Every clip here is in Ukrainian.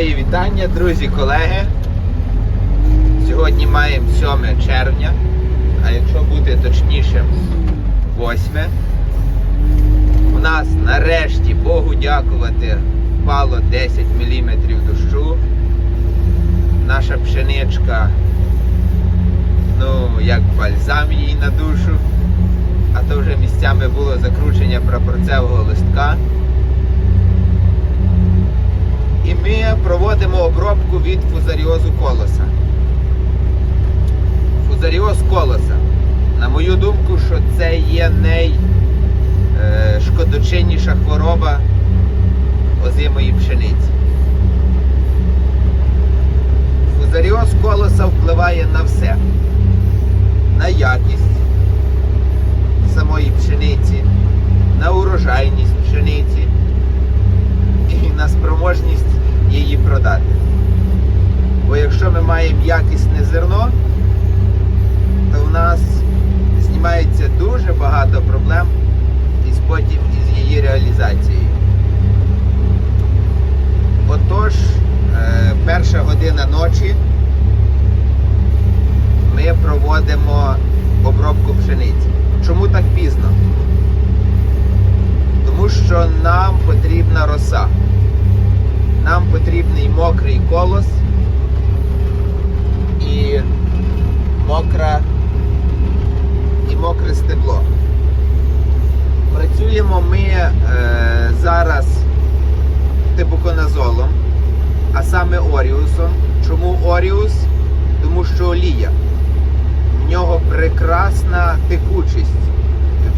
Мої вітання, друзі, колеги. Сьогодні маємо 7 червня, а якщо бути точнішим, 8. У нас нарешті Богу дякувати впало 10 мм дощу. Наша пшеничка, ну, як бальзам їй на душу, а то вже місцями було закручення прапорцевого листка. І ми проводимо обробку від фузаріозу колоса. Фузаріоз колоса. На мою думку, що це є найшкодочинніша хвороба озимої пшениці. Фузаріоз колоса впливає на все. На якість самої пшениці, на урожайність пшениці і на спроможність її продати. Бо якщо ми маємо якісне зерно, то в нас знімається дуже багато проблем із потім із її реалізацією. Отож, е, перша година ночі ми проводимо обробку пшениці. Чому так пізно? Тому що нам потрібна роса. Нам потрібний мокрий колос і мокра і мокре стебло. Працюємо ми е, зараз тибуконазолом, а саме Оріусом. Чому Оріус? Тому що олія. В нього прекрасна текучість.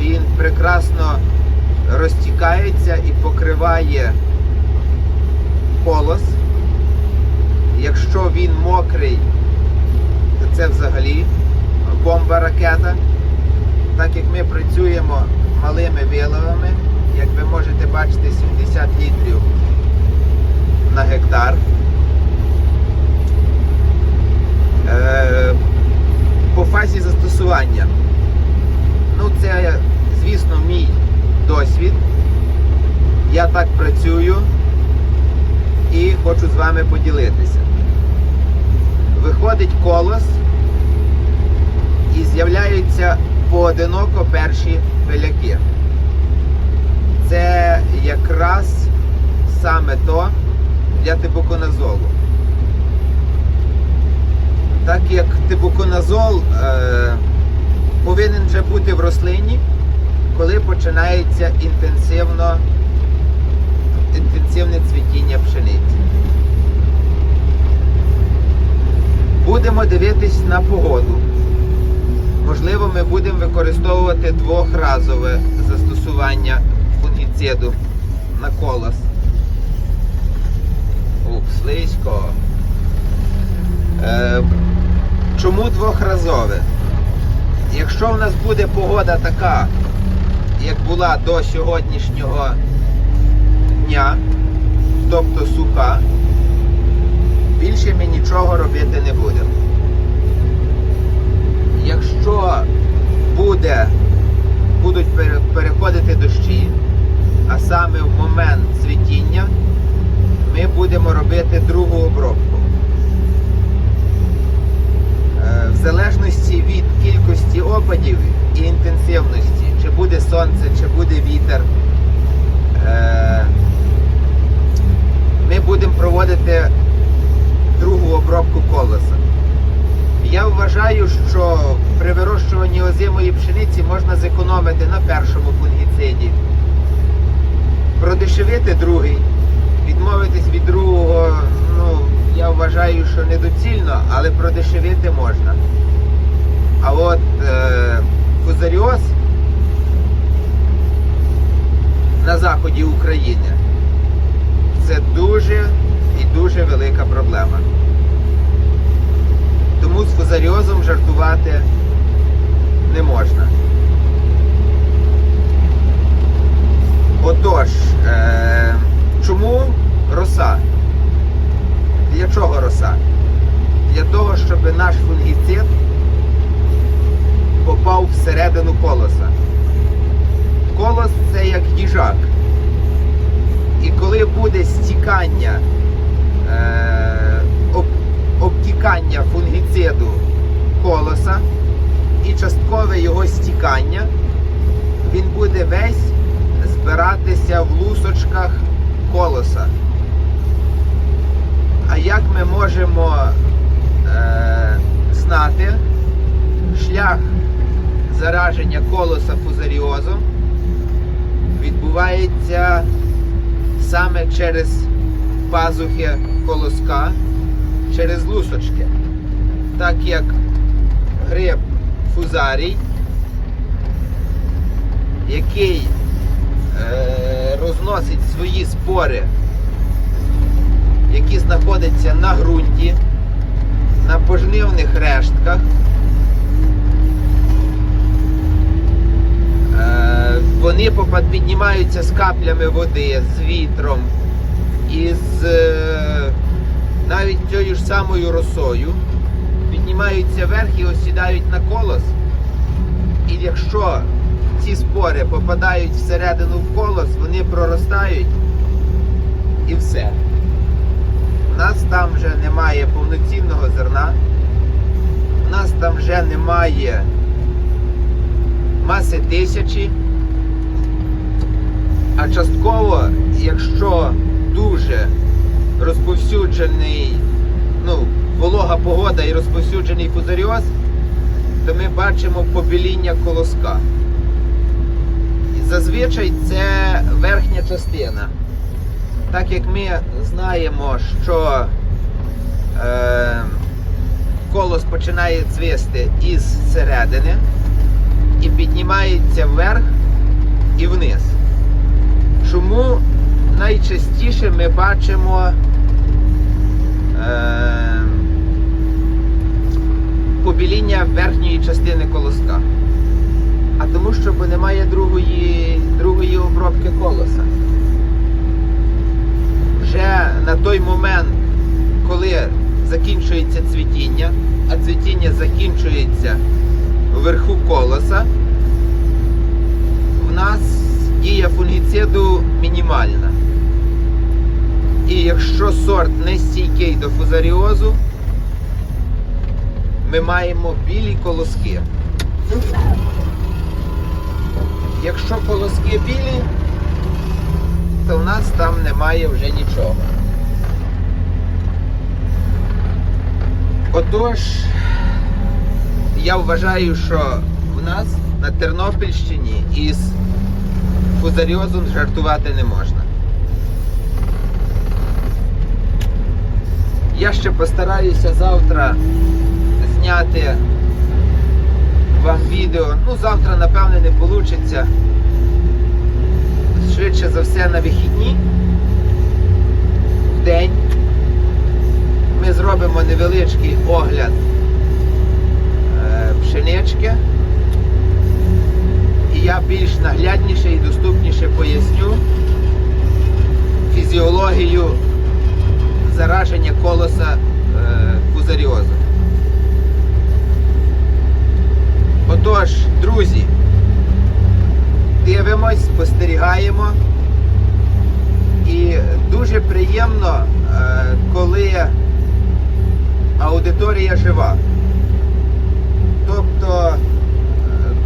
Він прекрасно розтікається і покриває колос. Якщо він мокрий, то це взагалі бомба ракета. Так як ми працюємо малими виловами, як ви можете бачити, 70 літрів на гектар. Е, по фазі. Ну, це, звісно, мій досвід. Я так працюю і хочу з вами поділитися. Виходить колос і з'являються поодиноко перші пиляки. Це якраз саме то для тибуконазолу. Так як тибуконазол е, повинен вже бути в рослині, коли починається інтенсивно, інтенсивне цвітіння пшениці. Будемо дивитись на погоду. Можливо, ми будемо використовувати двохразове застосування фунгіциду на колос. Слизько. Е, чому двохразове? Якщо в нас буде погода така, як була до сьогоднішнього дня, тобто суха, більше ми нічого робити не будемо. Якщо буде, будуть переходити дощі, а саме в момент цвітіння, ми будемо робити другу обробку. В залежності від кількості опадів і інтенсивності, чи буде сонце, чи буде вітер, е, ми будемо проводити другу обробку колеса. Я вважаю, що при вирощуванні озимої пшениці можна зекономити на першому фунгіциді, продешевити другий, відмовитись від другого, вважаю, що недоцільно, але продешевити можна. А от е, фузаріоз на заході України це дуже і дуже велика проблема. Тому з фузаріозом жартувати не можна. Отож, е, чому роса? Для чого роса? Для того, щоб наш фунгіцид попав всередину колоса. Колос це як їжак. І коли буде стікання е, об, обтікання фунгіциду колоса і часткове його стікання, він буде весь збиратися в лусочках колоса. Як ми можемо е, знати шлях зараження колоса фузаріозом відбувається саме через пазухи колоска, через лусочки. Так як гриб фузарій, який е, розносить свої спори, які знаходяться на ґрунті, на пожнивних рештках. Е, Вони піднімаються з каплями води, з вітром, із е, навіть тією ж самою росою, піднімаються вверх і осідають на колос. І якщо ці спори попадають всередину в колос, вони проростають і все. Там вже немає повноцінного зерна, у нас там вже немає маси тисячі. А частково, якщо дуже розповсюджений, ну, волога погода і розповсюджений фузаріоз, то ми бачимо побіління колоска. І зазвичай це верхня частина. Так як ми знаємо, що колос починає цвісти із середини і піднімається вверх і вниз. Чому найчастіше ми бачимо е, побіління верхньої частини колоска? А тому, що немає другої, другої обробки колоса. Вже на той момент, коли закінчується цвітіння, а цвітіння закінчується вверху колоса, в нас дія фунгіциду мінімальна. І якщо сорт не стійкий до фузаріозу, ми маємо білі колоски. Якщо колоски білі, то в нас там немає вже нічого. Отож, я вважаю, що в нас на Тернопільщині із фузаріозом жартувати не можна. Я ще постараюся завтра зняти вам відео. Ну, завтра, напевне, не вийде. Швидше за все на вихідні. Зараження колоса е. Отож, друзі, дивимось, спостерігаємо. І дуже приємно, е, коли аудиторія жива. Тобто, е,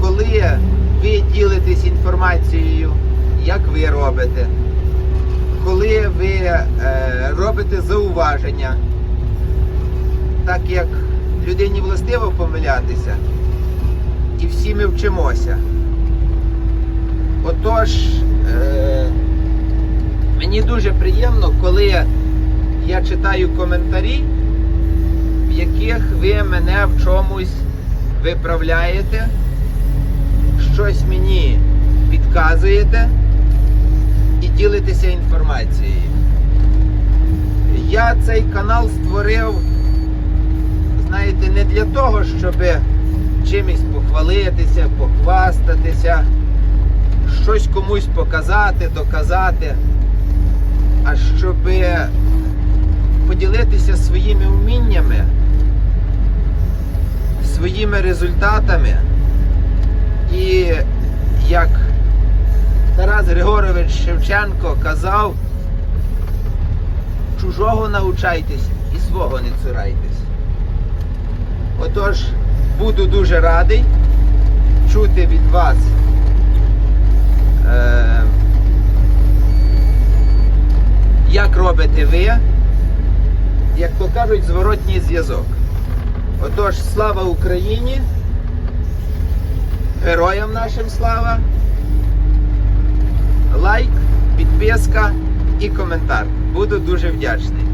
коли ви ділитесь інформацією, як ви робите, коли ви е, робите зауваження, так як людині властиво помилятися, і всі ми вчимося. Отож, е, мені дуже приємно, коли я читаю коментарі, в яких ви мене в чомусь виправляєте, щось мені підказуєте і ділитеся інформацією. Я цей канал створив, знаєте, не для того, щоб чимось похвалитися, похвастатися, щось комусь показати, доказати, а щоб поділитися своїми вміннями, своїми результатами. І як Тарас Григорович Шевченко казав, чужого научайтесь і свого не цурайтесь. Отож, буду дуже радий чути від вас. Е- як робите ви, як то кажуть, зворотній зв'язок. Отож, слава Україні! Героям нашим слава! Лайк, підписка і коментар. Буду дуже вдячний.